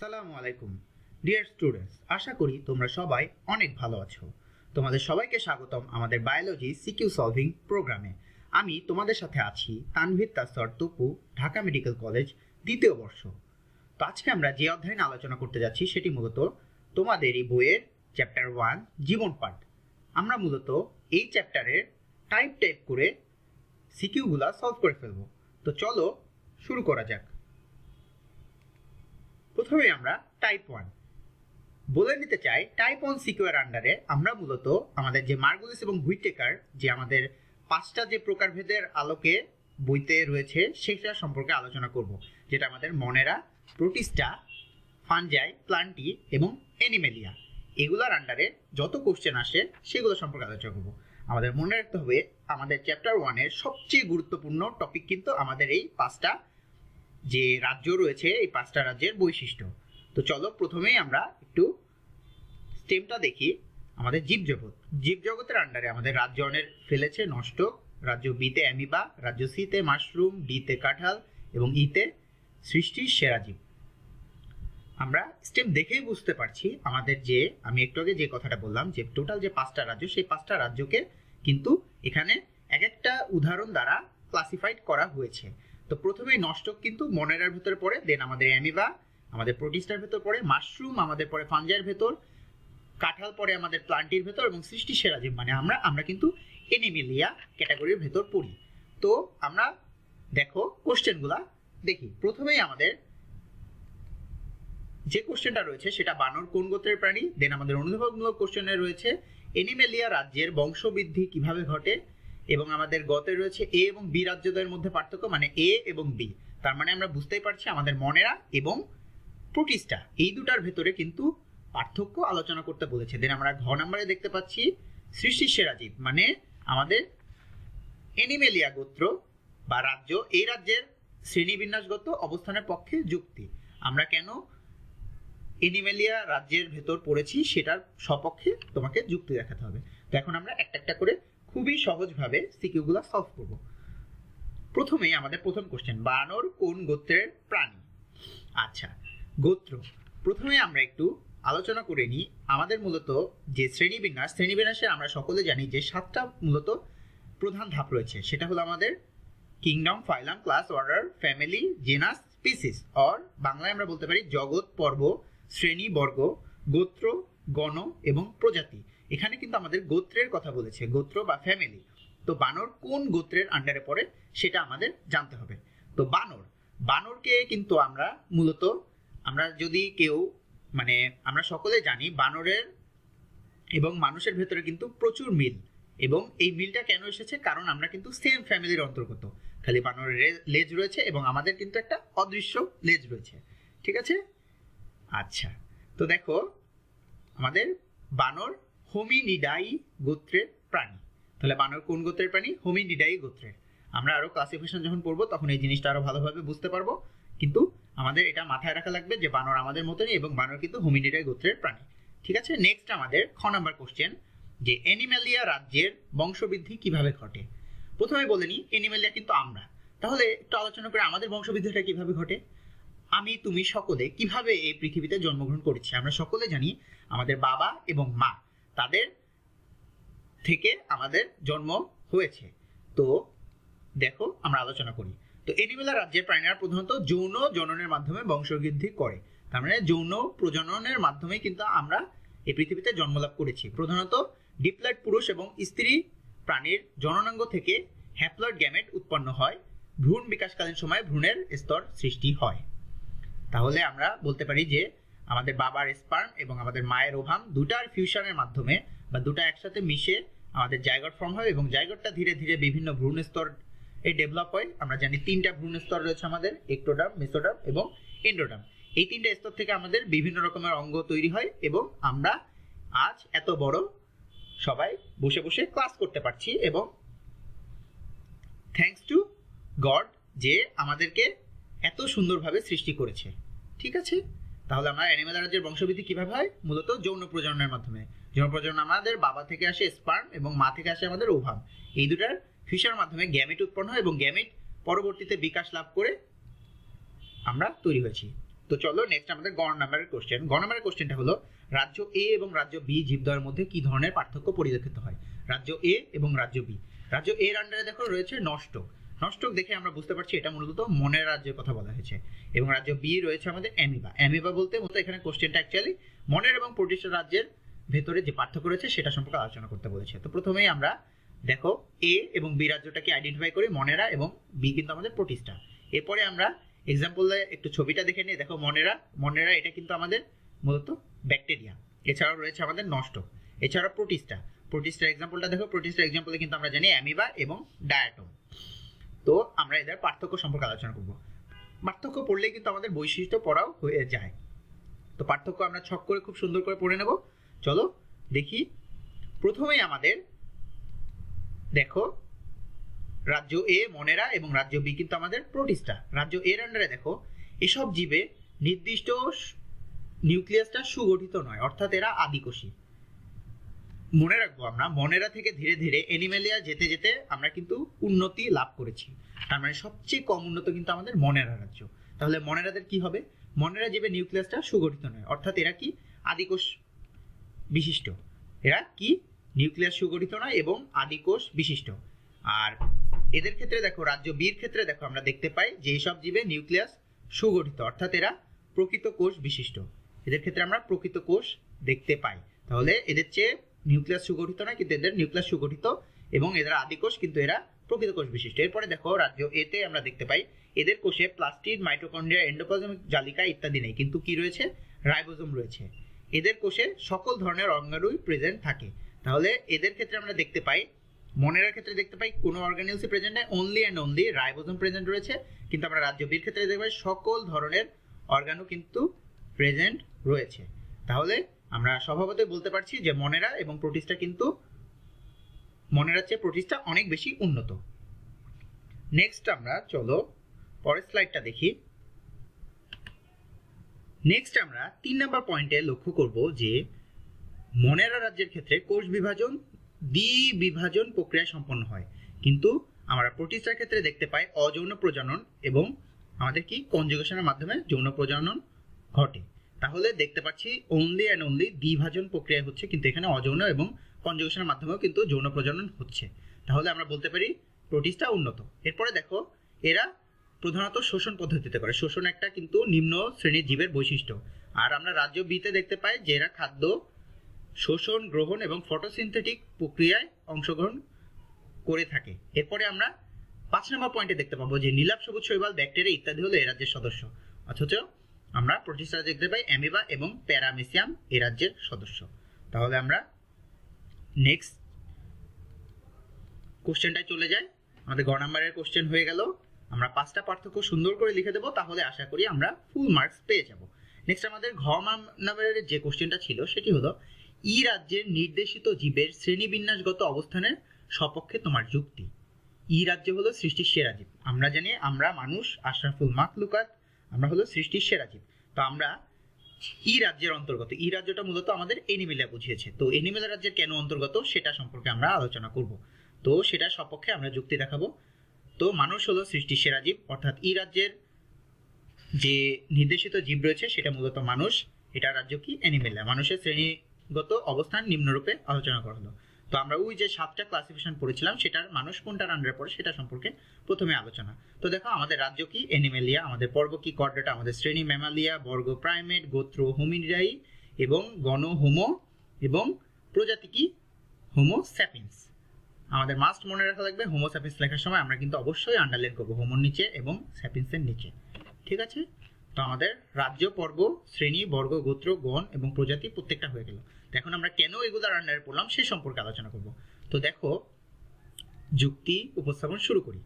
আসসালামু আলাইকুম। Dear students আশা করি তোমরা সবাই অনেক ভালো আছো। তোমাদের সবাইকে স্বাগতম আমাদের বায়োলজি সিকিউ সলভিং প্রোগ্রামে আমি তোমাদের সাথে আছি তানভীর তাসর তপু, ঢাকা মেডিকেল কলেজ দ্বিতীয় বর্ষ। তো আজকে আমরা যে অধ্যায় নিয়ে আলোচনা করতে যাচ্ছি সেটি মূলত তোমাদের এই বইয়ের চ্যাপ্টার ওয়ান জীবন পাঠ। আমরা মূলত এই চ্যাপ্টারের টাইপ টাইপ করে সিকিউগুলা সলভ করে ফেলব। তো চলো শুরু করা যাক। প্রথমে আমরা টাইপ ওয়ান বলে নিতে চাই টাইপ ওয়ান সিকিউর আন্ডারে আমরা মূলত আমাদের যে মার্গুলিস এবং হুইটেকার যে আমাদের পাঁচটা যে প্রকারভেদের আলোকে বইতে রয়েছে, সেটা সম্পর্কে আলোচনা করব, যেটা আমাদের মনেরা, প্রোটিস্টা ফানজাই প্লান্টি এবং এনিমেলিয়া এগুলার আন্ডারে যত কোশ্চেন আসে, সেগুলো সম্পর্কে আলোচনা করব। আমাদের মনে রাখতে হবে, আমাদের চ্যাপ্টার ওয়ানের সবচেয়ে গুরুত্বপূর্ণ টপিক কিন্তু আমাদের এই পাঁচটা যে রাজ্য রয়েছে, এই পাঁচটা রাজ্যের বৈশিষ্ট্য। তো চলো প্রথমেই আমরা একটু স্টেমটা দেখি আমাদের জীবজগৎ জীবজগতের আন্ডারে আমাদের রাজ্য অনের ফেলেছে, নষ্ট। রাজ্য বিতে অ্যামিবা, রাজ্য সিতে মাশরুম, ডিতে কাঁঠাল এবং ইতে সৃষ্টির সেরা জীব। আমরা স্টেম দেখেই বুঝতে পারছি আমাদের যে, আমি একটু আগে যে কথাটা বললাম যে টোটাল যে পাঁচটা রাজ্য, সেই পাঁচটা রাজ্যকে কিন্তু এখানে এক একটা উদাহরণ দ্বারা ক্লাসিফাইড করা হয়েছে। তো প্রথমে নষ্টক কিন্তু মনেরার ভেতরে পড়ে দেন আমাদের অ্যামিবা, আমাদের প্রোটিস্টার ভেতর পড়ে, মাশরুম, আমাদের পরে ফাঞ্জার ভেতর, কাঁঠাল পরে আমাদের প্লান্টির ভেতর এবং সৃষ্টি সেরা জীব মানে আমরা আমরা কিন্তু এনিমিলিয়া ক্যাটাগরির ভেতর পড়ি। তো আমরা দেখো কোশ্চেনগুলা, দেখি, প্রথমেই আমাদের যে কোশ্চেনটা রয়েছে সেটা বানর কোন গোত্রের প্রাণী? দেন আমাদের অনুভবমূলক কোশ্চেনে রয়েছে, এনিমেলিয়া রাজ্যের বংশবৃদ্ধি কীভাবে ঘটে? এবং আমাদের গতে রয়েছে এ এবং বি রাজ্যদের মধ্যে পার্থক্য মানে এ এবং বি তার মানে আমরা বুঝতেই পারছি আমাদের মনেরা এবং প্রোটিস্টা এই দুটার ভেতরে কিন্তু পার্থক্য আলোচনা করতে বলেছে। দেন আমরা ঘ নাম্বারে দেখতে পাচ্ছি সৃষ্টির সেরা জীব মানে আমাদের এনিমেলিয়া গোত্র বা রাজ্য, এই রাজ্যের শ্রেণীবিন্যাসগত অবস্থানের পক্ষে যুক্তি। আমরা কেন এনিমেলিয়া রাজ্যের ভেতর পড়েছি সেটার সপক্ষে তোমাকে যুক্তি দেখাতে হবে। তো এখন আমরা একটা একটা করে খুবই সহজভাবে সিকিউগুলো সলভ করব। প্রথমেই আমাদের প্রথম কোশ্চেন বানর কোন গোত্রের প্রাণী? আচ্ছা গোত্র, প্রথমে আমরা একটু আলোচনা করে নিই। আমাদের মূলত যে শ্রেণীবিন্যাস শ্রেণীবিন্যাসে আমরা সকলে জানি যে সাতটা মূলত প্রধান ধাপ রয়েছে। সেটা হলো আমাদের kingdom phylum class order family genus species or বাংলায় আমরা বলতে পারি জগৎ, পর্ব, শ্রেণি, বর্গ, গোত্র, গণ এবং প্রজাতি। এখানে কিন্তু আমাদের গোত্রের কথা বলেছে, গোত্র বা ফ্যামিলি তো বানর কোন গোত্রের আন্ডারে পড়ে সেটা আমাদের জানতে হবে। তো বানর, বানরকে কিন্তু আমরা মূলত, আমরা যদি কেউ মানে আমরা সকলে জানি বানরের এবং মানুষের ভেতরে কিন্তু প্রচুর মিল। এবং এই মিলটা কেন এসেছে? কারণ আমরা কিন্তু সেম ফ্যামিলির অন্তর্গত। খালি বানরের লেজ রয়েছে এবং আমাদের কিন্তু একটা অদৃশ্য লেজ রয়েছে। ঠিক আছে? আচ্ছা। তো দেখো, আমাদের বানর হোমিনিডাই গোত্রের প্রাণী। তাহলে বানর কোন গোত্রের প্রাণী? হোমিনিডাই গোত্রের। আমরা আরও ক্লাসিফিকেশন যখন পড়ব, তখন এই জিনিসটা আরও ভালোভাবে বুঝতে পারব। কিন্তু আমাদের এটা মাথায় রাখা লাগবে যে বানর আমাদের মতনই এবং বানর কিন্তু হোমিনিডাই গোত্রের প্রাণী। ঠিক আছে? নেক্সট আমাদের খ নাম্বার কোশ্চেন যে অ্যানিম্যালিয়া রাজ্যের বংশবৃদ্ধি কীভাবে ঘটে? প্রথমে বলে নিই অ্যানিম্যালিয়া কিন্তু আমরা। তাহলে একটু আলোচনা করে আমাদের বংশবৃদ্ধিটা কীভাবে ঘটে? আমি, তুমি, সকলে কীভাবে এই পৃথিবীতে জন্মগ্রহণ করেছি? আমরা সকলে জানি আমাদের বাবা এবং মা তাদের থেকে আমাদের জন্ম হয়েছে। তো দেখো, আমরা আলোচনা করি। তো এনিমেলা রাজ্যের প্রাণীরা প্রধানত যৌন জননের মাধ্যমে বংশবৃদ্ধি করে। তার মানে যৌন প্রজননের মাধ্যমে কিন্তু আমরা এই পৃথিবীতে জন্মলাভ করেছি। প্রধানত ডিপ্লয়েড পুরুষ এবং স্ত্রী প্রাণীর জননাঙ্গ থেকে হ্যাপ্লয়েড গ্যামেট উৎপন্ন হয়। ভ্রূণ বিকাশকালীন সময় ভ্রূণের স্তর সৃষ্টি হয়। তাহলে আমরা বলতে পারি যে আমাদের বাবার স্পার্ম এবং আমাদের মায়ের ওভাম দুটার ফিউশনের মাধ্যমে বা দুটা একসাথে মিশে আমাদের জায়গট ফর্ম হয় এবং জায়গটটা ধীরে ধীরে বিভিন্ন ভ্রূণ স্তর এ ডেভেলপ হয়। আমরা জানি তিনটা ভ্রূণ স্তর রয়েছে আমাদের একটোডাম মেসোডাম এবং এন্ডোডাম এই তিনটা স্তর থেকে আমাদের বিভিন্ন রকমের অঙ্গ তৈরি হয় এবং আমরা আজ এত বড় সবাই বসে বসে ক্লাস করতে পারছি এবং থ্যাঙ্কস টু গড যে আমাদেরকে এত সুন্দরভাবে সৃষ্টি করেছে। ঠিক আছে? তাহলে আমরা অ্যানিমেল রাজ্যের বংশবৃদ্ধি কীভাবে হয়? মূলত যৌন প্রজননের মাধ্যমে। যৌন প্রজনন আমাদের বাবা থেকে আসে স্পার্ম এবং মা থেকে আসে আমাদের ওভাম এই দুটার ফিশার মাধ্যমে গ্যামেট উৎপন্ন হয় এবং গ্যামেট পরবর্তীতে বিকাশ লাভ করে আমরা তৈরি হয়েছি। তো চলো নেক্সট আমাদের গ নাম্বারের কোশ্চেন গ নাম্বারের কোশ্চেনটা হলো, রাজ্য এ এবং রাজ্য বি জীবদ্বয়ের মধ্যে কি ধরনের পার্থক্য পরিলক্ষিত হয়? রাজ্য এ এবং রাজ্য বি রাজ্য এর আন্ডারে দেখো রয়েছে নষ্টক নষ্টক দেখে আমরা বুঝতে পারছি এটা মূলত মনের রাজ্যের কথা বলা হয়েছে। এবং রাজ্য বি রয়েছে আমাদের অ্যামিবা। অ্যামিবা বলতে মূলত এখানে কোশ্চেনটা অ্যাকচুয়ালি মনের এবং প্রতিষ্ঠা রাজ্যের ভেতরে যে পার্থক্য রয়েছে সেটা সম্পর্কে আলোচনা করতে বলেছে। তো প্রথমেই আমরা দেখো এ এবং বি রাজ্যটাকে আইডেন্টিফাই করি মনেরা এবং বি কিন্তু আমাদের প্রতিষ্ঠা। এরপরে আমরা এক্সাম্পলে একটু ছবিটা দেখে নিই। দেখো মনেরা মনেরা এটা কিন্তু আমাদের মূলত ব্যাকটেরিয়া এছাড়াও রয়েছে আমাদের নষ্ট। এছাড়াও প্রোটিস্টা প্রোটিস্টার এক্সাম্পলটা দেখো। প্রোটিস্টার এক্সাম্পলে কিন্তু আমরা জানি অ্যামিবা এবং ডায়াটম তো আমরা এদের পার্থক্য সম্পর্কে আলোচনা করব। পার্থক্য পড়লে কিন্তু আমাদের বৈশিষ্ট্য পড়াও হয়ে যায়। তো পার্থক্য আমরা ছক করে খুব সুন্দর করে পড়ে নেব। চলো দেখি। প্রথমেই আমাদের দেখো, রাজ্য এ মনেরা এবং রাজ্য বি কিন্তু আমাদের প্রোটিস্টা রাজ্য এর আন্ডারে দেখো, এসব জীবে নির্দিষ্ট নিউক্লিয়াসটা সুগঠিত নয়, অর্থাৎ এরা আদিকোষী। মনে রাখব আমরা, মনেরা থেকে ধীরে ধীরে এনিমেলিয়া যেতে যেতে আমরা কিন্তু উন্নতি লাভ করেছি। তার মানে সবচেয়ে কম উন্নত কিন্তু আমাদের মনেরা রাজ্য। তাহলে মনেরাদের কি হবে? মনেরা জীবে নিউক্লিয়াসটা সুগঠিত নয়। অর্থাৎ এরা কি? আদিকোষ বিশিষ্ট। এরা কি? নিউক্লিয়াস সুগঠিত নয় এবং আদিকোষ বিশিষ্ট। আর এদের ক্ষেত্রে দেখো, রাজ্য বীর ক্ষেত্রে দেখো, আমরা দেখতে পাই যে এইসব জীবে নিউক্লিয়াস সুগঠিত। অর্থাৎ এরা প্রকৃত কোষ বিশিষ্ট। এদের ক্ষেত্রে আমরা প্রকৃত কোষ দেখতে পাই। তাহলে এদের চেয়ে নিউক্লিয়াস সুগঠিত নয়, কিন্তু এদের নিউক্লিয়াস সুগঠিত এবং এদের আদিকোষ কিন্তু এরা প্রকৃত কোষ বিশিষ্ট। এরপরে দেখো রাজ্য এতে আমরা দেখতে পাই, এদের কোষে প্লাস্টিড, মাইটোকন্ড্রিয়া এন্ডোপ্লাজমিক জালিকা ইত্যাদি নেই, কিন্তু কি রয়েছে? রাইবোজোম রয়েছে। এদের কোষে সকল ধরনের অঙ্গাণুই প্রেজেন্ট থাকে। তাহলে এদের ক্ষেত্রে আমরা দেখতে পাই, মনেরার ক্ষেত্রে দেখতে পাই, কোনো অর্গানিলসই প্রেজেন্ট নেই only and only ribosome present রয়েছে। কিন্তু আমরা রাজ্য বীর ক্ষেত্রে দেখতে পাই, সকল ধরনের অর্গানু কিন্তু প্রেজেন্ট রয়েছে। তাহলে আমরা স্বভাবতই বলতে পারছি যে মনেরা এবং প্রোটিস্টা কিন্তু মনেরার চেয়ে প্রোটিস্টা অনেক বেশি উন্নত। নেক্সট আমরা চলো পরের স্লাইডটা দেখি। নেক্সট আমরা তিন নম্বর পয়েন্টে লক্ষ্য করব যে মনেরা রাজ্যের ক্ষেত্রে কোষ বিভাজন দ্বি বিভাজন প্রক্রিয়া সম্পন্ন হয়। কিন্তু আমরা প্রোটিস্টার ক্ষেত্রে দেখতে পাই অযৌন প্রজনন এবং আমাদের কি কনজুগেশনের মাধ্যমে যৌন প্রজনন ঘটে। তাহলে দেখতে পাচ্ছি অনলি অ্যান্ড অনলি দ্বিভাজন প্রক্রিয়া হচ্ছে কিন্তু এখানে অযৌন এবং কনজুগেশনের মাধ্যমেও কিন্তু যৌন প্রজনন হচ্ছে। তাহলে আমরা বলতে পারি প্রোটিস্টা উন্নত। এরপরে দেখো, এরা প্রধানত শোষণ পদ্ধতিতে করে। শোষণ একটা কিন্তু নিম্ন শ্রেণির জীবের বৈশিষ্ট্য। আর আমরা রাজ্য বিতে দেখতে পাই যে এরা খাদ্য, শোষণ, গ্রহণ এবং ফটোসিনথেটিক প্রক্রিয়ায় অংশগ্রহণ করে থাকে। এরপরে আমরা পাঁচ নম্বর পয়েন্টে দেখতে পাবো যে নীলাভ, সবুজ, শৈবাল, ব্যাকটেরিয়া ইত্যাদি হলো এ রাজ্যের সদস্য। অথচ আমরা প্রতিষ্ঠা দেখতে পাই অ্যামিবা এবং প্যারামেসিয়াম এ রাজ্যের সদস্য। তাহলে আমরা নেক্সট কোশ্চেনটায় চলে যাই। আমাদের গ নাম্বারের কোশ্চেন হয়ে গেল। আমরা পাঁচটা পার্থক্য সুন্দর করে লিখে দেবো, তাহলে আশা করি আমরা ফুল মার্কস পেয়ে যাব। নেক্সট আমাদের ঘ নাম্বারের যে কোশ্চেনটা ছিল, সেটি হলো, ই রাজ্যের নির্দেশিত জীবের শ্রেণীবিন্যাসগত অবস্থানের সপক্ষে তোমার যুক্তি। ই রাজ্য হলো সৃষ্টির সেরা জীব আমরা জানি, আমরা মানুষ, আশরাফুল মাকলুকাত আমরা হলো সৃষ্টির সেরা জীব। তো আমরা ই রাজ্যের অন্তর্গত, ই রাজ্যটা মূলত আমাদের এনিমেলা বুঝিয়েছে। তো এনিমেলা রাজ্যের কেন অন্তর্গত সেটা সম্পর্কে আমরা আলোচনা করব। তো সেটা সপক্ষে আমরা যুক্তি দেখাবো। তো মানুষ হলো সৃষ্টির সেরা জীব, অর্থাৎ ই রাজ্যের যে নির্দেশিত জীব রয়েছে সেটা মূলত মানুষ, এটা রাজ্য কি? অ্যানিমেলিয়া মানুষের শ্রেণীগত অবস্থান নিম্নরূপে আলোচনা করা হলো তো আমরা ওই যে সাতটা ক্লাসিফিকেশন পড়েছিলাম, সেটার মানুষ কোনটার আন্ডারে পড়ে সেটা সম্পর্কে প্রথমে আলোচনা। তো দেখো, আমাদের রাজ্য কি? এনিমেলিয়া আমাদের পর্ব কি? কর্ডাটা আমাদের শ্রেণি ম্যামালিয়া বর্গ প্রাইমেট গোত্র হোমিনিডাই এবং গণ হোমো এবং প্রজাতি কি? হোমো স্যাপিন্স আমাদের মাস্ট মনে রাখা লাগবে হোমো স্যাপিন্স লেখার সময় আমরা কিন্তু অবশ্যই আন্ডারলাইন করব হোমোর নিচে এবং স্যাপিন্সের নিচে। ঠিক আছে? তো আমাদের রাজ্য, পর্ব, শ্রেণি, বর্গ, গোত্র, গণ এবং প্রজাতি প্রত্যেকটা হয়ে গেল। এখন আমরা কেন এগুলোর আন্ডারে পড়লাম সে সম্পর্কে আলোচনা করব। তো দেখো, যুক্তি উপস্থাপন শুরু করি।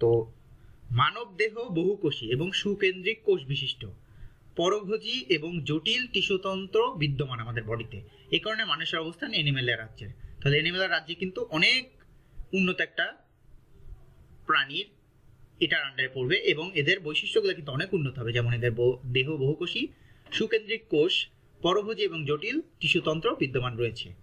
তো মানব দেহ বহুকোষী এবং সুকেন্দ্রিক কোষ বিশিষ্ট। পরভোজী এবং জটিল টিস্যুতন্ত্র বিদ্যমান আমাদের বডিতে। এই কারণে মানুষের অবস্থান এনিমেলের রাজ্যের। তাহলে এনিমেলের রাজ্যে কিন্তু অনেক উন্নত একটা প্রাণীর এটার আন্ডারে পড়বে এবং এদের বৈশিষ্ট্যগুলো কিন্তু অনেক উন্নত হবে। যেমন এদের দেহ বহুকোষী, সুকেন্দ্রিক কোষ পরভোজী এবং জটিল টিস্যুতন্ত্র বিদ্যমান রয়েছে।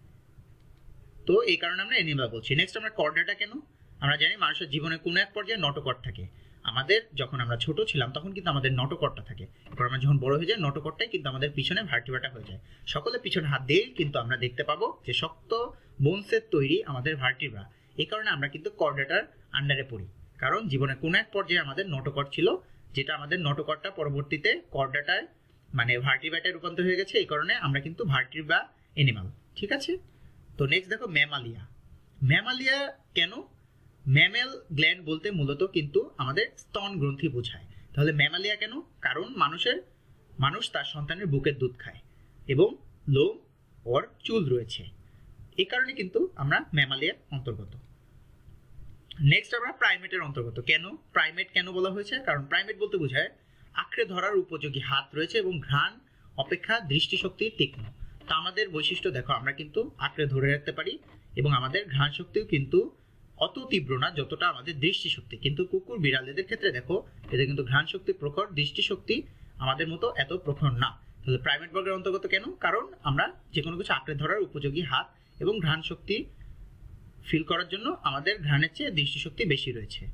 তো এই কারণে আমরা এনিমেলা বলছি। নেক্সট আমরা কর্ডাটা কেন? আমরা জানি মানুষের জীবনে কোনো এক পর্যায়ে নটকট থাকে। আমাদের যখন আমরা ছোট ছিলাম, তখন কিন্তু আমাদের নটকটটা থাকে। এরপর আমরা যখন বড় হয়ে যাই নটকটটাই কিন্তু আমাদের পিছনে ভার্টিভাটা হয়ে যায়। সকলে পিছনে হাত দিয়েই কিন্তু আমরা দেখতে পাবো যে শক্ত বোনসের তৈরি আমাদের ভার্টিভা এই কারণে আমরা কিন্তু কর্ডাটার আন্ডারে পড়ি। কারণ জীবনের কোনো এক পর্যায়ে আমাদের নটকট ছিল, যেটা আমাদের নটকটটা পরবর্তীতে কর্ডাটায় মানে ভার্টিব্রাটায় রূপান্তর হয়ে গেছে, এই কারণে আমরা কিন্তু ভার্টিব্রা এনিমাল ঠিক আছে? তো নেক্সট দেখো ম্যামালিয়া ম্যামালিয়া কেন? ম্যামেল গ্ল্যান্ড বলতে মূলত কিন্তু আমাদের স্তন গ্রন্থি বোঝায়। তাহলে ম্যামালিয়া কেন? কারণ মানুষের, মানুষ তার সন্তানের বুকের দুধ খায় এবং লোম ওর চুল রয়েছে। এই কারণে কিন্তু আমরা ম্যামালিয়া অন্তর্গত। নেক্সট আমরা প্রাইমেটের অন্তর্গত। কেন? প্রাইমেট কেন বলা হয়েছে? কারণ প্রাইমেট বলতে বোঝায় আঁকড়ে ধরার উপযোগী হাত রয়েছে এবং ঘ্রাণ অপেক্ষা দৃষ্টিশক্তি তীক্ষ্ণ। তা আমাদের বৈশিষ্ট্য দেখো, আমরা কিন্তু আঁকড়ে ধরে রাখতে পারি এবং আমাদের ঘ্রাণ শক্তিও কিন্তু অত তীব্র না যতটা আমাদের দৃষ্টিশক্তি। কিন্তু কুকুর বিড়াল এদের ক্ষেত্রে দেখো, এদের কিন্তু ঘ্রাণ শক্তি প্রখর, দৃষ্টিশক্তি আমাদের মতো এত প্রখর না। তাহলে প্রাইমেট বর্গের অন্তর্গত কেন? কারণ আমরা যে কোনো কিছু আঁকড়ে ধরার উপযোগী হাত এবং ঘ্রাণ শক্তি ফিল করার জন্য আমাদের ঘ্রাণের চেয়ে দৃষ্টিশক্তি বেশি রয়েছে।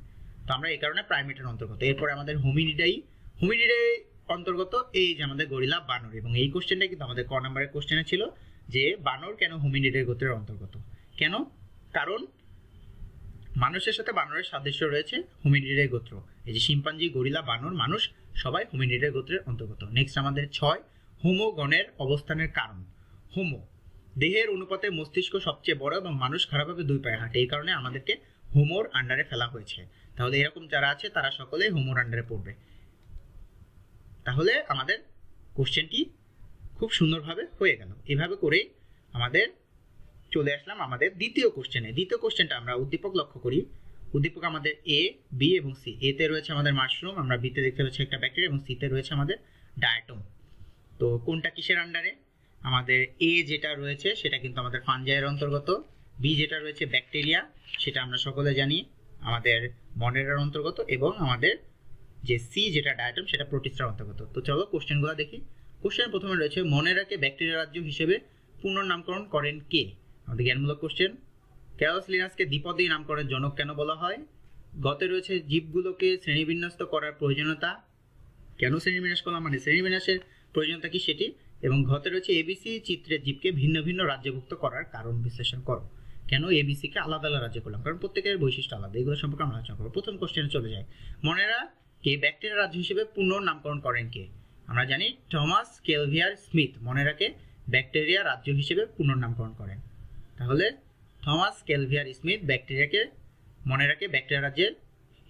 তো আমরা এই কারণে প্রাইমেটের অন্তর্গত। এরপরে আমাদের হোমিনিডাই হোমিনিডাই অন্তর্গত, এই যে আমাদের গরিলা বানর, এবং এই কোশ্চেনটা কিন্তু আমাদের ক নাম্বারের কোশ্চেনে ছিল, যে বানর কেন হোমিনিডের গোত্রের অন্তর্গত? কেন? কারণ মানুষের সাথে বানরের সাদৃশ্য রয়েছে হোমিনিডের গোত্র। এই যে শিম্পাঞ্জি, গরিলা, বানর, মানুষ, সবাই হোমিনিডের গোত্রের অন্তর্গত। নেক্সট আমাদের ছয়, হোমো গণের অবস্থানের কারণ। হোমো, দেহের অনুপাতে মস্তিষ্ক সবচেয়ে বড় এবং মানুষ খারাপভাবে দুই পায়ে হাঁটে, এই কারণে আমাদেরকে হোমোর আন্ডারে ফেলা হয়েছে। তাহলে এরকম যারা আছে, তারা সকলে হোমোর আন্ডারে পড়বে। তাহলে আমাদের কোশ্চেনটি খুব সুন্দরভাবে হয়ে গেল। এভাবে করেই আমাদের চলে আসলাম আমাদের দ্বিতীয় কোশ্চেনে দ্বিতীয় কোশ্চেনটা আমরা উদ্দীপক লক্ষ্য করি। উদ্দীপক আমাদের এ বি এবং সি এতে রয়েছে আমাদের মাশরুম আমরা বিতে দেখতে পাচ্ছি একটা ব্যাকটেরিয়া এবং সিতে রয়েছে আমাদের ডায়াটম তো কোনটা কিসের আন্ডারে আমাদের এ যেটা রয়েছে সেটা কিন্তু আমাদের ফানজাইয়ের অন্তর্গত। বি যেটা রয়েছে ব্যাকটেরিয়া সেটা আমরা সকলে জানি। আমাদের মনেরার অন্তর্গত এবং আমাদের যে সি যেটা ডায়াটম সেটা প্রোটিস্টার অন্তর্গত। তো চলো কোশ্চেনগুলো দেখি। কোশ্চেন প্রথমে রয়েছে মনেরাকে ব্যাকটেরিয়া রাজ্য হিসেবে পুনর্নামকরণ করেন কে? আমাদের জ্ঞানমূলক কোশ্চেন। ক্যারস লিনাসকে দ্বিপদী নামকরণের জনক কেন বলা হয়? গতে রয়েছে জীবগুলোকে শ্রেণীবিন্যস্ত করার প্রয়োজনীয়তা। কেন শ্রেণীবিন্যাস করলাম? মানে শ্রেণীবিন্যাসের প্রয়োজনীয়তা কি সেটি? এবং ঘতে রয়েছে এবিসি চিত্রের জীবকে ভিন্ন ভিন্ন রাজ্যভুক্ত করার কারণ বিশ্লেষণ করো। কেন এবিসিকে আলাদা আলাদা রাজ্য করলাম? কারণ প্রত্যেকের বৈশিষ্ট্য আলাদা। এগুলো সম্পর্কে আমরা আলোচনা করব। প্রথম কোশ্চেনে চলে যায় মনেরা কে ব্যাকটেরিয়া রাজ্য হিসেবে পুনর্নামকরণ করেন কে? আমরা জানি থমাস কেলভিয়ার স্মিথ মনেরাকে ব্যাকটেরিয়া রাজ্য হিসেবে পুনর্নামকরণ করেন। তাহলে থমাস কেলভিয়ার স্মিথ ব্যাকটেরিয়াকে মনেরাকে ব্যাকটেরিয়া রাজ্যের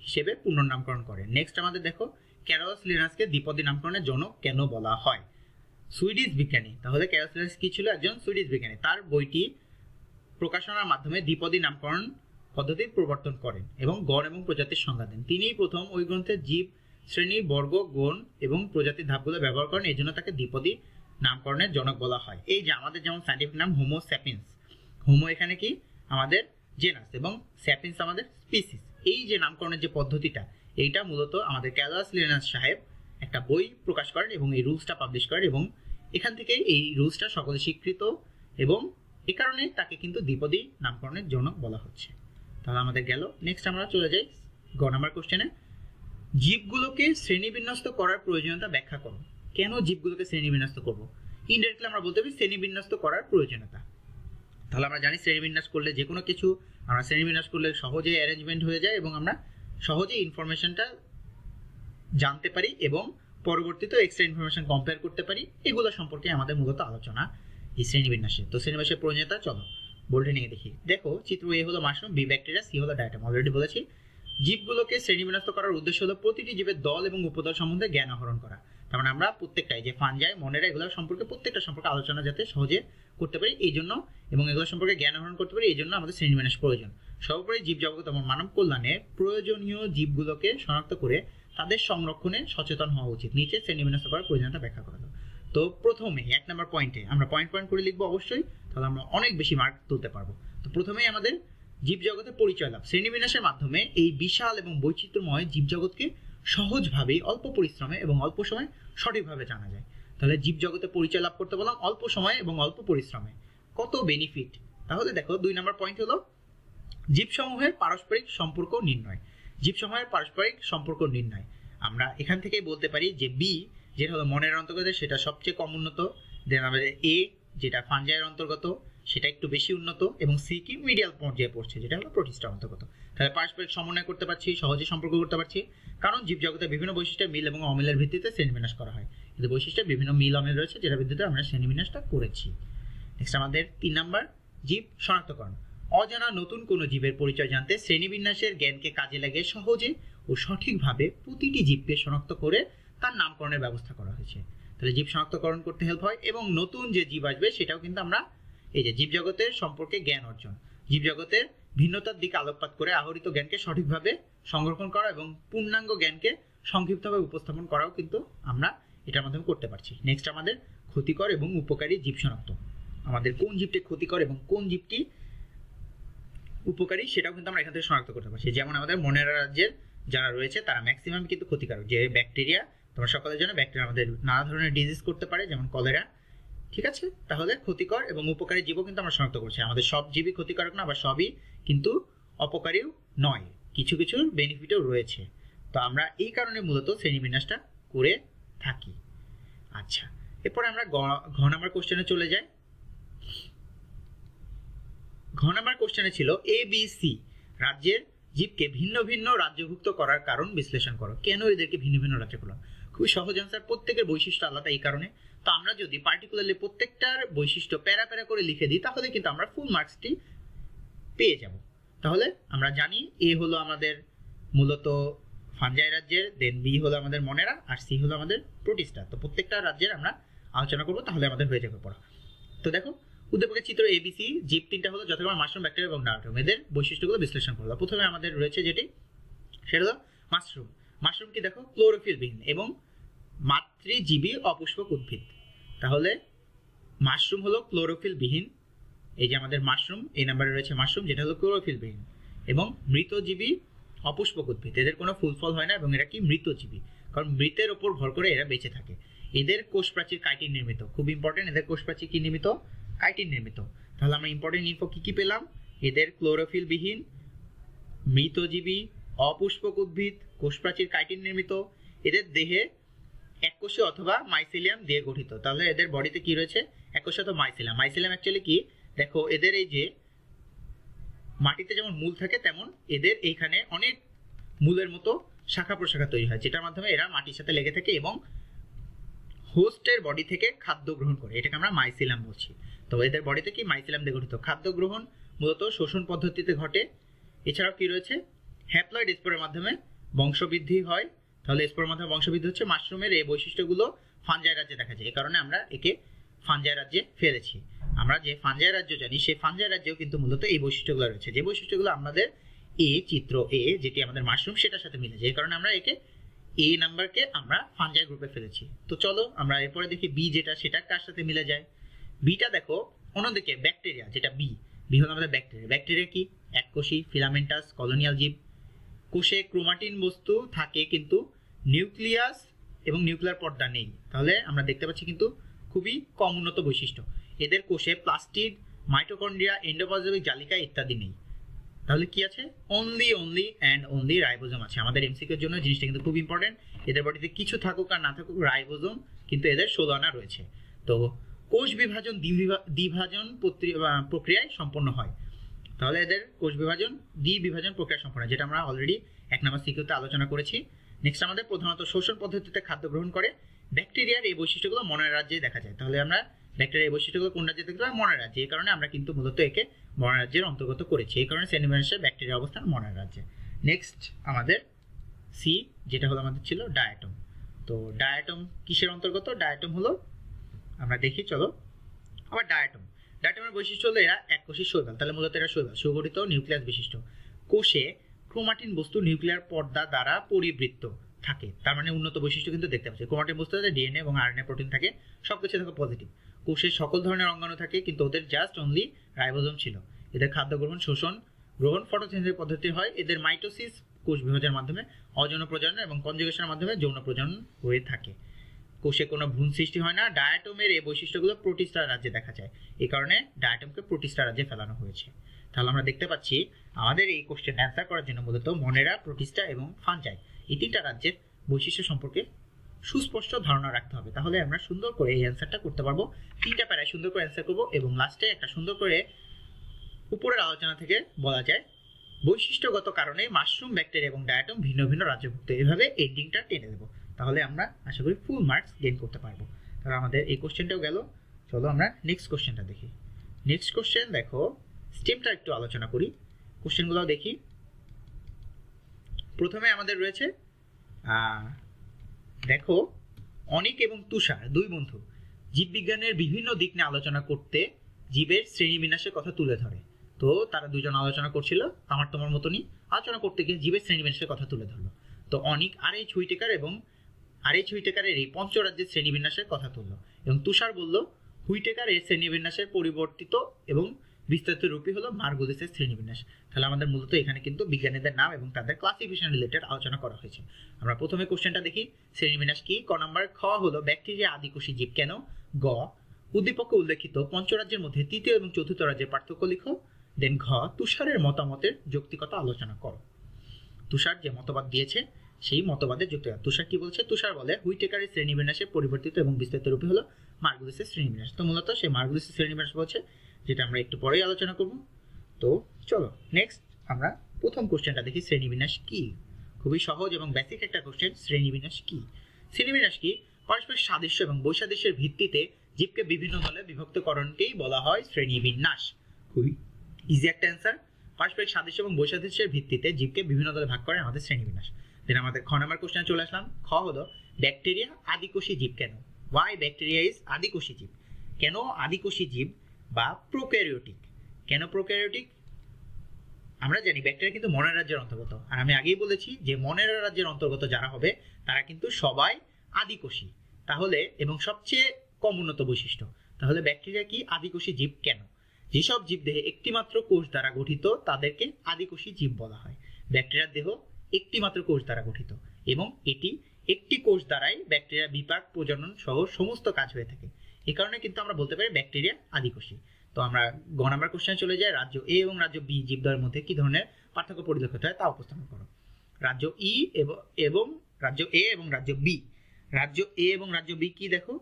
হিসেবে পুনর্নামকরণ করেন নেক্সট আমাদের দেখো ক্যারোস লিনাসকে দ্বিপদী নামকরণের জন্য কেন বলা হয়? সুইডিশ বিজ্ঞানী। তাহলে ক্যারোস লিনাস কি ছিল? একজন সুইডিশ বিজ্ঞানী। তার বইটি প্রকাশনার মাধ্যমে দ্বিপদী নামকরণ পদ্ধতির প্রবর্তন করেন এবং গণ এবং প্রজাতির সংজ্ঞা দেন। তিনিই প্রথম ওই গ্রন্থে জীব, শ্রেণি, বর্গ, গণ এবং প্রজাতির ধাপগুলো ব্যবহার করেন, এই জন্য তাকে দ্বিপদী নামকরণের জনক বলা হয়। এই যে আমাদের যেমন সাইন্টিফিক নাম হোমো স্যাপিন্স হোমো এখানে কি? আমাদের জেনাস এবং স্যাপিন্স আমাদের স্পিসিস এই যে নামকরণের যে পদ্ধতিটা, এইটা মূলত আমাদের ক্যালাস লিনাস সাহেব একটা বই প্রকাশ করেন এবং এই রুলসটা পাবলিশ করেন এবং এখান থেকে এই রুলসটা সকলে স্বীকৃত এবং এ কারণে তাকে কিন্তু দ্বিপদী নামকরণের জনক বলা হচ্ছে। তাহলে আমাদের গেল। নেক্সট আমরা চলে যাই গ নাম্বার কোশ্চেনে জীবগুলোকে শ্রেণীবিন্যস্ত করার প্রয়োজনীয়তা ব্যাখ্যা করো। কেন জীবগুলোকে শ্রেণীবিন্যস্ত করব? ইনডাইরেক্টলি আমরা বলতে পারি শ্রেণীবিন্যস্ত করার প্রয়োজনীয়তা। তাহলে আমরা জানি শ্রেণীবিন্যাস করলে যে কোনো কিছু, আমরা শ্রেণীবিন্যাস করলে সহজে অ্যারেঞ্জমেন্ট হয়ে যায় এবং আমরা সহজে ইনফরমেশনটা জানতে পারি এবং পরবর্তীতে এক্সট্রা ইনফরমেশন কম্পেয়ার করতে পারি। এগুলো সম্পর্কে আমাদের মূলত আলোচনা এই শ্রেণীবিন্যাসে। তো শ্রেণীবিন্যাসের প্রয়োজনীয়তা, চলো। বোল্ডে নিয়ে দেখি দেখো, চিত্র এ হলো মাশরুম বি ব্যাকটেরিয়া সি হলো ডায়াটাম অলরেডি বলেছি। জীবগুলোকে শ্রেণীবিন্যস্ত করার উদ্দেশ্য হলো প্রতিটি জীবের দল এবং উপদল সম্বন্ধে জ্ঞান আহরণ করা। তার মানে আমরা প্রত্যেকটাই, যে ফানজাই মনেরা, এগুলো সম্পর্কে প্রত্যেকটা সম্পর্কে আলোচনা যাতে সহজে করতে পারি, এই জন্য এবং এগুলো সম্পর্কে জ্ঞান আহরণ করতে পারি, এই জন্য আমাদের শ্রেণীবিন্যাস প্রয়োজন। সর্বোপরি জীব জগৎ এবং মানব কল্যাণে প্রয়োজনীয় জীবগুলোকে শনাক্ত করে তাদের সংরক্ষণে সচেতন হওয়া উচিত। নিচে শ্রেণীবিন্যাস করার প্রয়োজনীয়তা ব্যাখ্যা করা তো প্রথমে এক নম্বর পয়েন্টে আমরা পয়েন্ট পয়েন্ট করে লিখব অবশ্যই, তাহলে আমরা অনেক বেশি মার্ক তুলতে পারব। তো প্রথমেই আমাদের জীবজগতের পরিচয় লাভ। শ্রেণীবিন্যাসের মাধ্যমে এই বিশাল এবং বৈচিত্র্যময় জীবজগৎকে সহজভাবেই অল্প পরিশ্রমে এবং অল্প সময়ে সঠিকভাবে জানা যায়। তাহলে জীবজগতে পরিচয় লাভ করতে বললাম অল্প সময়ে এবং অল্প পরিশ্রমে। কত বেনিফিট তাহলে দেখো, দুই নম্বর পয়েন্ট হলো জীবসমূহের পারস্পরিক সম্পর্ক নির্ণয়। জীবসমূহের পারস্পরিক সম্পর্ক নির্ণয়। আমরা এখান থেকেই বলতে পারি যে বি যেটা হলো মনের অন্তর্গত, সেটা সবচেয়ে কম উন্নত। দেন আমাদের এ যেটা ফানজাইয়ের অন্তর্গত, সেটা একটু বেশি উন্নত এবং সি কি? মিডিয়াল পর্যায়ে পড়ছে, যেটা হলো প্রোটিস্টার অন্তর্গত। তাহলে পারস্পরিক সমন্বয় করতে পারছি, সহজে সম্পর্ক করতে পারছি, কারণ জীবজগতে বিভিন্ন বৈশিষ্ট্যের মিল এবং অমিলের ভিত্তিতে শ্রেণীবিন্যাস করা হয়। কিন্তু বৈশিষ্ট্যের বিভিন্ন মিল অমিল রয়েছে, যেটার ভিত্তিতে আমরা শ্রেণীবিন্যাসটা করেছি। নেক্সট আমাদের তিন নাম্বার, জীব শনাক্তকরণ। অজানা নতুন কোনো জীবের পরিচয় জানতে শ্রেণীবিন্যাসের জ্ঞানকে কাজে লাগিয়ে সহজে ও সঠিকভাবে প্রতিটি জীবকে শনাক্ত করে তার নামকরণের ব্যবস্থা করা হয়েছে। তাহলে জীব শনাক্তকরণ করতে হেল্প হয় এবং নতুন যে জীব আসবে সেটাও কিন্তু আমরা এই যে জীবজগতের সম্পর্কে জ্ঞান অর্জন, জীবজগতের ভিন্নতার দিকে আলোকপাত করে আহরিত জ্ঞানকে সঠিকভাবে সংরক্ষণ করা এবং পূর্ণাঙ্গ জ্ঞানকে সংক্ষিপ্তভাবে উপস্থাপন করাও কিন্তু আমরা এটার মাধ্যমে করতে পারছি। নেক্সট আমাদের ক্ষতিকর এবং উপকারী জীব শনাক্ত। আমাদের কোন জীবটি ক্ষতিকর এবং কোন জীবটি উপকারী সেটাও কিন্তু আমরা এখান থেকে শনাক্ত করতে পারছি। যেমন আমাদের মনের রাজ্যের যারা রয়েছে তারা ম্যাক্সিমাম কিন্তু ক্ষতিকারক। যে ব্যাকটেরিয়া তোমরা সকলের জন্য ব্যাকটেরিয়া আমাদের নানা ধরনের ডিজিজ করতে পারে, যেমন কলেরা ঠিক আছে? তাহলে ক্ষতিকর এবং উপকারী জীবও কিন্তু আমরা শনাক্ত করছি। আমাদের সব জীবই ক্ষতিকারক না বা সবই কিন্তু অপকারীও নয়। কিছু কিছু বেনিফিটও রয়েছে। তো আমরা এই কারণে মূলত শ্রেণীবিন্যাসটা করে থাকি। আচ্ছা এরপর আমরা ঘ নাম্বার কোশ্চেনে চলে যাই। ঘ নাম্বার কোশ্চেনে ছিল এ বি সি রাজ্যের জীবকে ভিন্ন ভিন্ন রাজ্যভুক্ত করার কারণ বিশ্লেষণ করো। কেন এদেরকে ভিন্ন ভিন্ন রাজ্য করলাম খুবই সহজ অ্যান্সার প্রত্যেকের বৈশিষ্ট্য আলাদা এই কারণে। তো আমরা যদি পার্টিকুলারলি প্রত্যেকটার বৈশিষ্ট্য প্যারা প্যারা করে লিখে দিই, তাহলে কিন্তু আমরা ফুল মার্কসটি পেয়ে যাব। তাহলে আমরা জানি এ হলো আমাদের মূলত ফানজাই রাজ্যের দেন বি হলো আমাদের মনেরা, আর সি হলো আমাদের প্রোটিস্টা। তো প্রত্যেকটা রাজ্যের আমরা আলোচনা করব, তাহলে আমাদের হয়ে যাবে পড়া। তো দেখো, উদ্দীপকের চিত্র এবিসি জীব তিনটা হলো যথাক্রমে মাশরুম ব্যাকটেরিয়া এবং ডায়াটম এদের বৈশিষ্ট্যগুলো বিশ্লেষণ করল প্রথমে আমাদের রয়েছে যেটি, সেটা হলো মাশরুম মাশরুম কি দেখো ক্লোরোফিলবিহীন এবং মাতৃজীবী অপুষ্পক উদ্ভিদ। তাহলে মাশরুম হলো ক্লোরোফিলবিহীন। এই যে আমাদের মাশরুম, এই নাম্বারে রয়েছে মাশরুম, যেটা হলো ক্লোরোফিলবিহীন। এবং মৃতজীবী অপুষ্পক উদ্ভিদ। এদের কোনো ফুল ফল হয় না এবং এরা কি মৃতজীবী? কারণ মৃতের ওপর ভর করে এরা বেঁচে থাকে। এদের কোষ প্রাচীর কাইটিন নির্মিত। খুব ইম্পর্টেন্ট এদের কোষ প্রাচীর কি নির্মিত? কাইটিন নির্মিত। তাহলে আমরা ইম্পর্টেন্ট ইনফো কী কী পেলাম? এদের ক্লোরোফিল বিহীন মৃতজীবী, অপুষ্পক উদ্ভিদ কোষ প্রাচীর কাইটিন নির্মিত। এদের দেহে এককোষী অথবা মাইসিলিয়াম দিয়ে গঠিত। তাহলে এদের বডিতে কি রয়েছে? এককোষী অথবা মাইসিলিয়াম মাইসিলিয়াম অ্যাকচুয়ালি কি? দেখো, এদের এই যে মাটিতে যেমন মূল থাকে, তেমন এদের এইখানে অনেক মূলের মতো শাখা প্রশাখা তৈরি হয়, যেটার মাধ্যমে এরা মাটির সাথে লেগে থাকে এবং হোস্টের বডি থেকে খাদ্য গ্রহণ করে। এটাকে আমরা মাইসিলাম বলছি। তো এদের বডিতে কি? মাইসিলাম দিয়ে গঠিত। খাদ্য গ্রহণ মূলত শোষণ পদ্ধতিতে ঘটে। এছাড়াও কি রয়েছে? হ্যাপ্লয়েড স্পোরের মাধ্যমে বংশবৃদ্ধি হয়। তাহলে স্পোরের মাধ্যমে বংশবৃদ্ধি হচ্ছে মাশরুমের এই বৈশিষ্ট্যগুলো ফানজাই রাজ্যে দেখা যায়। এই কারণে আমরা একে ফানজাই রাজ্যে ফেলেছি। আমরা যে ফানজাই রাজ্য জানি, সেই ফানজাই রাজ্যেও কিন্তু মূলত এই বৈশিষ্ট্যগুলো রয়েছে। যে বৈশিষ্ট্যগুলো আমাদের এ চিত্র এ যেটি আমাদের মাশরুম, সেটার সাথে মিলে যায় এই কারণে আমরা একে এ নাম্বারকে আমরা ফানজাই গ্রুপে ফেলেছি। তো চলো আমরা এরপরে দেখি বি যেটা, সেটা কার সাথে মিলে যায়? বিটা দেখো অন্যদিকে, ব্যাকটেরিয়া, যেটা বি বি হলো আমাদের ব্যাকটেরিয়া। ব্যাকটেরিয়া কি? এককোষী ফিলামেন্টাস, কলোনিয়াল জীব। কোষে ক্রোমাটিন বস্তু থাকে কিন্তু নিউক্লিয়াস এবং নিউক্লিয়ার পর্দা নেই। তাহলে আমরা দেখতে পাচ্ছি কিন্তু খুবই কম উন্নত বৈশিষ্ট্য। এদের কোষে প্লাস্টিড, মাইটোকন্ড্রিয়া, এন্ডোপ্লাজমিক জালিকা ইত্যাদি নেই। তাহলে কি আছে? Only only and only ribosome আছে। আমাদের এমসিকের জন্য জিনিসটা কিন্তু খুব ইম্পর্টেন্ট এদের বডিতে কিছু থাকুক আর না থাকুক, রাইবোজোম কিন্তু এদের আনা রয়েছে। তো কোষ বিভাজন দ্বিভাজন প্রক্রি- প্রক্রিয়ায় সম্পন্ন হয়। তাহলে এদের কোষ বিভাজন দ্বি বিভাজন প্রক্রিয়া সম্পন্ন যেটা আমরা অলরেডি এক নম্বর সিকিউতে আলোচনা করেছি। নেক্সট আমাদের প্রধানত শোষণ পদ্ধতিতে খাদ্য গ্রহণ করে। ব্যাকটেরিয়ার এই বৈশিষ্ট্যগুলো মনের রাজ্যে দেখা যায়। তাহলে আমরা ব্যাকটেরিয়ার এই বৈশিষ্ট্যগুলো কোন রাজ্যে দেখতে পাই? মনের রাজ্যে। এই কারণে আমরা কিন্তু মূলত একে মনের রাজ্যের অন্তর্গত করেছি। এই কারণে সেনিমেন্সের ব্যাকটেরিয়া অবস্থান মনের রাজ্যে। নেক্সট আমাদের সি যেটা হলো আমাদের ছিল ডায়াটম তো ডায়াটম কিসের অন্তর্গত? ডায়াটম হলো, আমরা দেখি, চলো। আবার ডায়াটম ডায়াটমের বৈশিষ্ট্য হলো এরা এককোষী শৈবাল। তাহলে মূলত এরা শৈবাল। সুগঠিত নিউক্লিয়াস বিশিষ্ট। কোষে ক্রোমাটিন বস্তু নিউক্লিয়ার পর্দা দ্বারা পরিবৃত্ত থাকে। তার মানে উন্নত বৈশিষ্ট্য কিন্তু দেখতে পাচ্ছি। ক্রোমাটিন বস্তুতে ডিএনএ এবং আরএনএ প্রোটিন থাকে সব কিছু থাকে পজিটিভ কোষের সকল ধরনের অঙ্গাণু থাকে, কিন্তু ওদের জাস্ট অনলি রাইবোজোম ছিল। এদের খাদ্য গ্রহণ, শোষণ, গ্রহণ ফটোসিনথেসিস পদ্ধতি হয়। এদের মাইটোসিস কোষ বিভাজনের মাধ্যমে, অযৌন প্রজনন এবং কনজুগেশনের মাধ্যমে যৌন প্রজনন হয়ে থাকে। কোষে কোনো ভ্রূণ সৃষ্টি হয় না। ডায়াটমের এই বৈশিষ্ট্যগুলো প্রোটিস্টা রাজ্যে দেখা যায়। এই কারণে ডায়াটমকে প্রোটিস্টা রাজ্যে ফেলানো হয়েছে। তাহলে আমরা দেখতে পাচ্ছি আমাদের এই কোশ্চেন অ্যান্সার করার জন্য মূলত মনেরা প্রোটিস্টা এবং ফানজাই এই তিনটা রাজ্যের বৈশিষ্ট্য সম্পর্কে সুস্পষ্ট ধারণা রাখতে হবে। তাহলে আমরা সুন্দর করে এই অ্যান্সারটা করতে পারব। তিনটা প্যারায় সুন্দর করে অ্যান্সার করব এবং লাস্টে একটা সুন্দর করে উপরের আলোচনা থেকে বলা যায়, বৈশিষ্ট্যগত কারণে মাশরুম, ব্যাকটেরিয়া এবং ডায়াটম ভিন্ন ভিন্ন রাজ্যভুক্ত। এভাবে এন্ডিংটা টেনে দেবো তাহলে আমরা আশা করি ফুল মার্কস গেইন করতে পারব। তাহলে আমাদের এই কোশ্চেনটাও গেল। চলো আমরা নেক্সট কোশ্চেনটা দেখি। নেক্সট কোশ্চেন দেখো স্টেমটা একটু আলোচনা করি। কোশ্চেনগুলো দেখি। প্রথমে আমাদের রয়েছে দেখো, অনিক এবং তুষার, দুই বন্ধু। জীববিজ্ঞানের বিভিন্ন দিক নিয়ে আলোচনা করতে জীবের শ্রেণীবিন্যাসের কথা তুলে ধরে। তো তারা দুজন আলোচনা করছিল, আমার তোমার মতনই। আলোচনা করতে গিয়ে জীবের শ্রেণীবিন্যাসের কথা তুলে ধরলো। তো অনিক আর এই ছুইটেকার এবং আর এই ছুইটেকারের এই পঞ্চরাজ্যের শ্রেণীবিন্যাসের কথা তুললো। এবং তুষার বলল, হুইটেকার এর শ্রেণীবিন্যাসের পরিবর্তিত এবং বিস্তারিত রূপই হলো মার্গুলিসের শ্রেণীবিন্যাস। তাহলে আমাদের মূলত এখানে কিন্তু বিজ্ঞানীদের নাম এবং তাদের ক্লাসিফিকেশন রিলেটেড আলোচনা করা হয়েছে। আমরা প্রথমে কোশ্চেনটা দেখি, শ্রেণীবিন্যাস কি? ক নম্বর খ হলো ব্যাকটেরিয়া আদিকোষী জীব কেন? গ, উদ্দীপকে উল্লেখিত পঞ্চরাজ্যের মধ্যে তৃতীয় এবং চতুর্থ রাজ্যের পার্থক্য লিখো। দেন ঘ, তুষারের মতামতের যৌক্তিকতা আলোচনা করো। তুষার যে মতবাদ দিয়েছে, সেই মতবাদের যুক্তিকতা। তুষার কি বলছে? তুষার বলে হুইটেকারের শ্রেণীবিন্যাসের পরিবর্তিত এবং বিস্তারিত রূপে হলো মার্গুলিসের শ্রেণীবিন্যাস। তো মূলত সেই মার্গুলিসের শ্রেণীবিন্যাস বলছে যেটা আমরা একটু পরেই আলোচনা করব। তো চলো নেক্সট আমরা প্রথম কোশ্চেনটা দেখি, শ্রেণীবিন্যাস কি? খুবই সহজ এবং বেসিক একটা কোশ্চেন শ্রেণীবিন্যাস কি? শ্রেণীবিন্যাস কি? পারস্পরিক সাদৃশ্য এবং বৈসাদৃশ্যের ভিত্তিতে জীবকে বিভিন্ন দলে বিভক্তকরণকেই বলা হয় শ্রেণীবিন্যাস। খুবই ইজি একটা অ্যান্সার পারস্পরিক সাদৃশ্য এবং বৈসাদৃশ্যের ভিত্তিতে জীবকে বিভিন্ন দলে ভাগ করে আমাদের শ্রেণীবিন্যাস। দেন আমাদের খ নাম্বার কোশ্চেন চলে আসলাম। খ হলো ব্যাকটেরিয়া আদিকোষী জীব কেন? ওয়াই ব্যাকটেরিয়া ইজ আদিকোষী জীব? কেন আদিকোষী জীব বা প্রোক্যারিওটিক কেন প্রোক্যারিওটিক আমরা জানি ব্যাকটেরিয়া কিন্তু মনের রাজ্যের অন্তর্গত। আর আমি আগেই বলেছি যে মনের রাজ্যের অন্তর্গত যারা হবে, তারা কিন্তু সবাই আদিকোষী। তাহলে, এবং সবচেয়ে কম উন্নত বৈশিষ্ট্য, তাহলে ব্যাকটেরিয়া কি আদিকোষী জীব কেন? যেসব জীব দেহে একটিমাত্র কোষ দ্বারা গঠিত, তাদেরকে আদিকোষী জীব বলা হয়। ব্যাকটেরিয়ার দেহ একটিমাত্র কোষ দ্বারা গঠিত, এবং এটি একটি কোষ দ্বারাই ব্যাকটেরিয়া বিপাক প্রজনন সহ সমস্ত কাজ হয়ে থাকে। এই কারণে কিন্তু আমরা বলতে পারি ব্যাকটেরিয়া আদিকোষী। তো আমরা গ নাম্বার কোশ্চেন চলে যাই, রাজ্য এ এবং রাজ্য বি জীবদ্বয়ের মধ্যে কি ধরনের পার্থক্য পরিলক্ষিত হয় তা উপস্থাপন করো। রাজ্য ই এবং রাজ্য এ এবং রাজ্য বি রাজ্য এ এবং রাজ্য বি কি দেখো?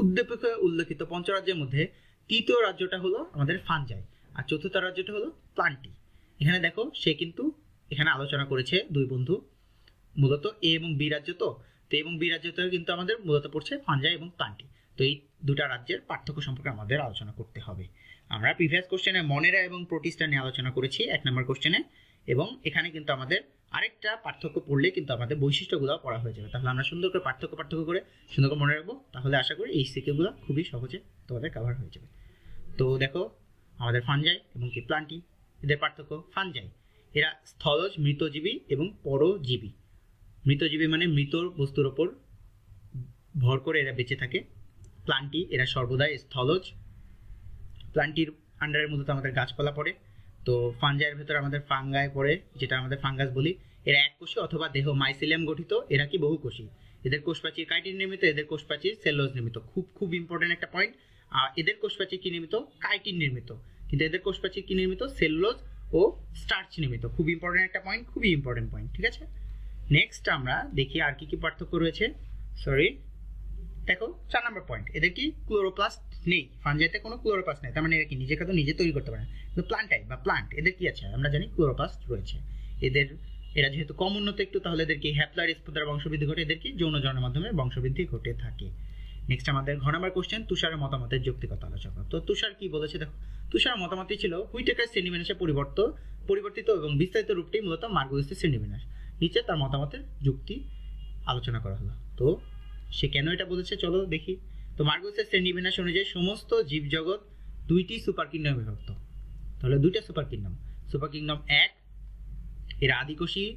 উদ্দীপকে উল্লেখিত পঞ্চরাজ্যের মধ্যে তৃতীয় রাজ্যটা হলো আমাদের ফানজাই, আর চতুর্থ রাজ্যটা হলো প্লান্টি। এখানে দেখো সে কিন্তু এখানে আলোচনা করেছে দুই বন্ধু, মূলত এ এবং বি রাজ্য তো। তো এবং বি রাজ্যতে কিন্তু আমাদের মূলত পড়ছে ফানজাই এবং প্লান্টি। তো এই দুটা রাজ্যের পার্থক্য সম্পর্কে আমাদের আলোচনা করতে হবে। আমরা প্রিভিয়াস কোশ্চেনে মনেরা এবং প্রোটিস্টা নিয়ে আলোচনা করেছি, এক নম্বর কোশ্চেনে এবং এখানে কিন্তু আমাদের আরেকটা পার্থক্য পড়লে কিন্তু আমাদের বৈশিষ্ট্যগুলো পড়া হয়ে যাবে। তাহলে আমরা সুন্দর করে পার্থক্য পার্থক্য করে সুন্দর করে মনে রাখব। তাহলে আশা করি এই সিকেগুলো খুবই সহজে তোমাদের কভার হয়ে যাবে। তো দেখো, আমাদের ফানজাই এবং কি প্লান্টি এদের পার্থক্য ফানজাই এরা স্থলজ, মৃতজীবী এবং পরজীবী। মৃতজীবী মানে মৃত বস্তুর ওপর ভর করে এরা বেঁচে থাকে। প্লান্টি, এরা সর্বদাই স্থলজ। প্লান্টির আন্ডারের মধ্যে আমাদের গাছপালা পড়ে। তো ফানজাইয়ের ভেতর আমাদের ফাঙ্গায় পড়ে, যেটা আমাদের ফাঙ্গাস বলি। এরা এককোষী অথবা দেহ মাইসিলিয়াম গঠিত, এরা কি বহুকোষী এদের কোষপ্রাচীর কাইটিন নির্মিত, এদের কোষপ্রাচীর সেলোজ নির্মিত। খুব খুব ইম্পর্টেন্ট একটা পয়েন্ট আর এদের কোষপ্রাচীর কি নির্মিত? কাইটিন নির্মিত। কিন্তু এদের কোষপ্রাচীর কি নির্মিত? সেলুলোজ ও স্টার্চ নির্মিত। খুব ইম্পর্টেন্ট একটা পয়েন্ট খুবই ইম্পর্টেন্ট পয়েন্ট ঠিক আছে? নেক্সট আমরা দেখি আর কি কি পার্থক্য রয়েছে। সরি দেখো, চার নম্বর পয়েন্ট এদের কি ক্লোরোপ্লাস্ট নেই? ফানজাইতে কোনো ক্লোরোপ্লাস্ট নেই, তার মানে এরা কি নিজে খাদ্য নিজে তৈরি করতে পারে না। কিন্তু প্লান্টাই বা প্লান্ট এদের কি আছে? আমরা জানি ক্লোরোপ্লাস্ট রয়েছে। এদের, এরা যেহেতু কম উন্নত একটু, তাহলে এদের কি হ্যাপলার স্পোদার বংশবৃদ্ধি ঘটে? এদের কি যৌন জনের মাধ্যমে বংশবৃদ্ধি ঘটে থাকে। নেক্সট আমাদের ঘ নাম্বার কোশ্চেন তুষারের মতামতের যৌক্তিকতা আলোচনা। তো তুষার কি বলেছে দেখো? তুষার মতামতই ছিল হুইটেকার শ্রেণীবিন্যাসের পরিবর্ত, পরিবর্তিত এবং বিস্তারিত রূপটি মূলত মার্গোলিসের শ্রেণীবিন্যাস। নিচে তার মতামতের যুক্তি আলোচনা করা হলো। তো সে কেন এটা বলেছে? চলো দেখি। তো মার্গোসের শ্রেণীবিন্যাস অনুযায়ী সমস্ত জীবজগৎ দুইটি সুপার কিংডমে বিভক্ত। তাহলে দুইটা সুপার কিংডম। সুপার কিংডম এক, এরা আদিকোষী,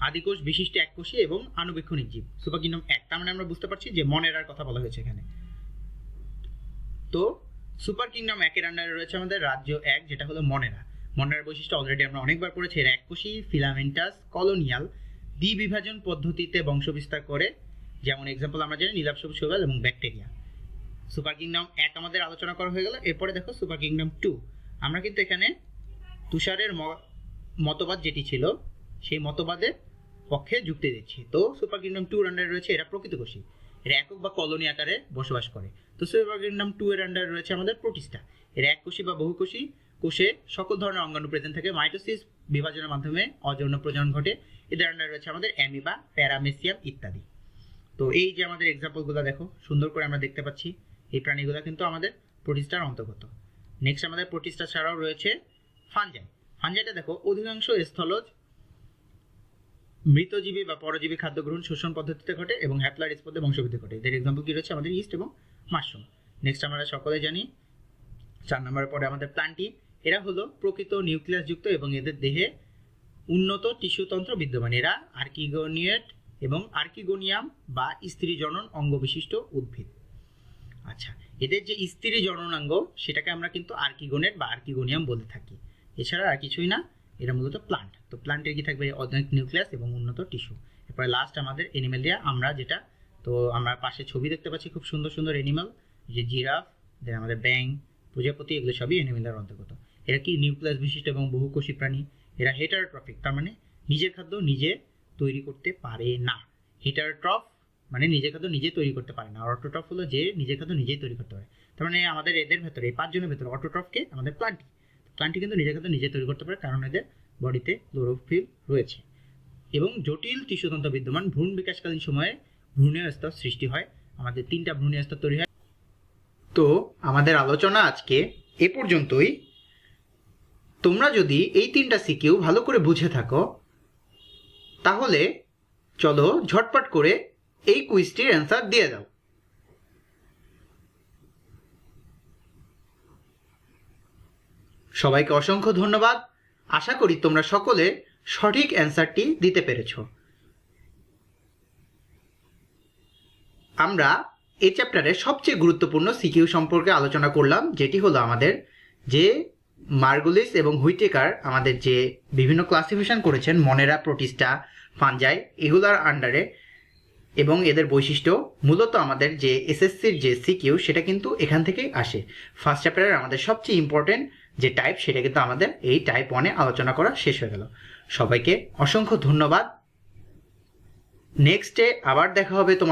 আদিকোষ বিশিষ্ট এককোষী এবং আনুবেক্ষণিক জীব। সুপার কিংডম এক, তার মানে আমরা বুঝতে পারছি যে মনেরার কথা বলা হয়েছে এখানে। তো সুপার কিংডম একের আন্ডারে রয়েছে আমাদের রাজ্য এক, যেটা হলো মনেরা মনেরার বৈশিষ্ট্য অলরেডি আমরা অনেকবার পড়েছি। এরা এককোষী ফিলামেন্টাস কলোনিয়াল দ্বিবিভাজন পদ্ধতিতে বংশবিস্তার করে যেমন এক্সাম্পল আমরা জানি নীলাভ সবুজ শৈবাল এবং ব্যাকটেরিয়া সুপার কিংডম এক আমাদের আলোচনা করা হয়ে গেল, এরপরে দেখো সুপার কিংডম টু আমরা কিন্তু এখানে তুষারের মতবাদ যেটি ছিল, সেই মতবাদের পক্ষে যুক্তি দিচ্ছি। তো সুপার কিংডম টুর আন্ডারে রয়েছে, এরা প্রকৃতকোষী এরা একক বা কলোনি আকারে বসবাস করে। তো সুপার কিংডম টু এর আন্ডারে রয়েছে আমাদের প্রোটিস্টা এরা এককোষী বা বহুকোষী কোষে। সকল ধরনের অঙ্গাণু প্রেজেন্ট থাকে। মাইটোসিস বিভাজনের মাধ্যমে অযৌন প্রজনন ঘটে। এদের আন্ডারে রয়েছে আমাদের অ্যামিবা, প্যারামেসিয়াম ইত্যাদি। তো এই যে আমাদের এক্সাম্পলগুলো দেখো, সুন্দর করে আমরা দেখতে পাচ্ছি, এই প্রাণীগুলো কিন্তু আমাদের প্রোটিস্টার অন্তর্গত। নেক্সট আমাদের প্রোটিস্টা ছাড়াও রয়েছে ফানজাই ফানজাইটা দেখো, অধিকাংশ স্থলজ মৃতজীবী বা পরজীবী খাদ্য গ্রহণ শোষণ পদ্ধতিতে ঘটে এবং হ্যাপলার পদ্ধতি বংশবৃদ্ধি ঘটে। এদের এক্সাম্পল কি রয়েছে? আমাদের ইস্ট এবং মাশরুম নেক্সট আমরা সকলে জানি, চার নম্বরের পরে আমাদের প্লান্টি, এরা হলো প্রকৃত নিউক্লিয়াসযুক্ত এবং এদের দেহে উন্নত টিস্যুতন্ত্র বিদ্যমান। এরা আর্কিগোনিয়েট এবং আর্কিগোনিয়াম বা স্ত্রী জনন অঙ্গ বিশিষ্ট উদ্ভিদ। আচ্ছা এদের যে স্ত্রী জননাঙ্গ, সেটাকে আমরা কিন্তু আর্কিগোনেট বা আর্কিগোনিয়াম বলে থাকি। এছাড়া আর কিছুই না, এরা মূলত প্লান্ট তো প্লান্টের কি থাকবে? অর্গানিক নিউক্লিয়াস এবং উন্নত টিস্যু এরপরে লাস্ট আমাদের এনিমেলিয়া আমরা যেটা, তো আমরা পাশে ছবি দেখতে পাচ্ছি, খুব সুন্দর সুন্দর এনিমাল যে জিরাফ দেন আমাদের ব্যাং প্রজাপতি, এগুলো সবই এনিমেলিয়ার অন্তর্গত। এরা কি নিউক্লিয়াস বিশিষ্ট এবং বহুকোষী প্রাণী? এরা হেটারোট্রফিক তার মানে নিজের খাদ্য নিজে তৈরি করতে পারে না। হেটারোট্রফ মানে নিজের খাদ্য নিজে তৈরি করতে পারে না। অটোট্রফ হলো যে নিজের খাদ্য নিজেই তৈরি করতে পারে। তার মানে আমাদের এদের ভেতরে, এই পাঁচজনের ভেতরে অটোট্রফকে আমাদের প্লান্টি প্লান্টি কিন্তু নিজের খাদ্য নিজে তৈরি করতে পারে কারণ এদের বডিতে ক্লোরোফিল রয়েছে। এবং জটিল টিস্যুতন্ত্র বিদ্যমান ভ্রূণ বিকাশকালীন সময়ে ভ্রূণীয় স্তর সৃষ্টি হয়। আমাদের তিনটা ভ্রূণীয় স্তর তৈরি হয়। তো আমাদের আলোচনা আজকে এ পর্যন্তই। তোমরা যদি এই তিনটা সিকিউ ভালো করে বুঝে থাকো তাহলে চলো ঝটপট করে এই কুইজটির অ্যান্সার দিয়ে দাও। সবাইকে অসংখ্য ধন্যবাদ। আশা করি তোমরা সকলে সঠিক অ্যান্সারটি দিতে পেরেছ। আমরা এই চ্যাপ্টারে সবচেয়ে গুরুত্বপূর্ণ সিকিউ সম্পর্কে আলোচনা করলাম, যেটি হলো আমাদের যে মার্গুলিস এবং হুইটেকার আমাদের যে বিভিন্ন ক্লাসিফিকেশন করেছেন, মনেরা, প্রোটিস্টা, ফানজাই, এগুলার আন্ডারে এবং এদের বৈশিষ্ট্য মূলত আমাদের যে এসএসসির যে সিকিউ, সেটা কিন্তু এখান থেকেই আসে। ফার্স্ট চ্যাপ্টারের আমাদের সবচেয়ে ইম্পর্টেন্ট যে টাইপ সেটা কিন্তু আমাদের এই টাইপ ওয়ানে আলোচনা করা শেষ হয়ে গেল। সবাইকে অসংখ্য ধন্যবাদ। নেক্সটে আবার দেখা হবে তোমার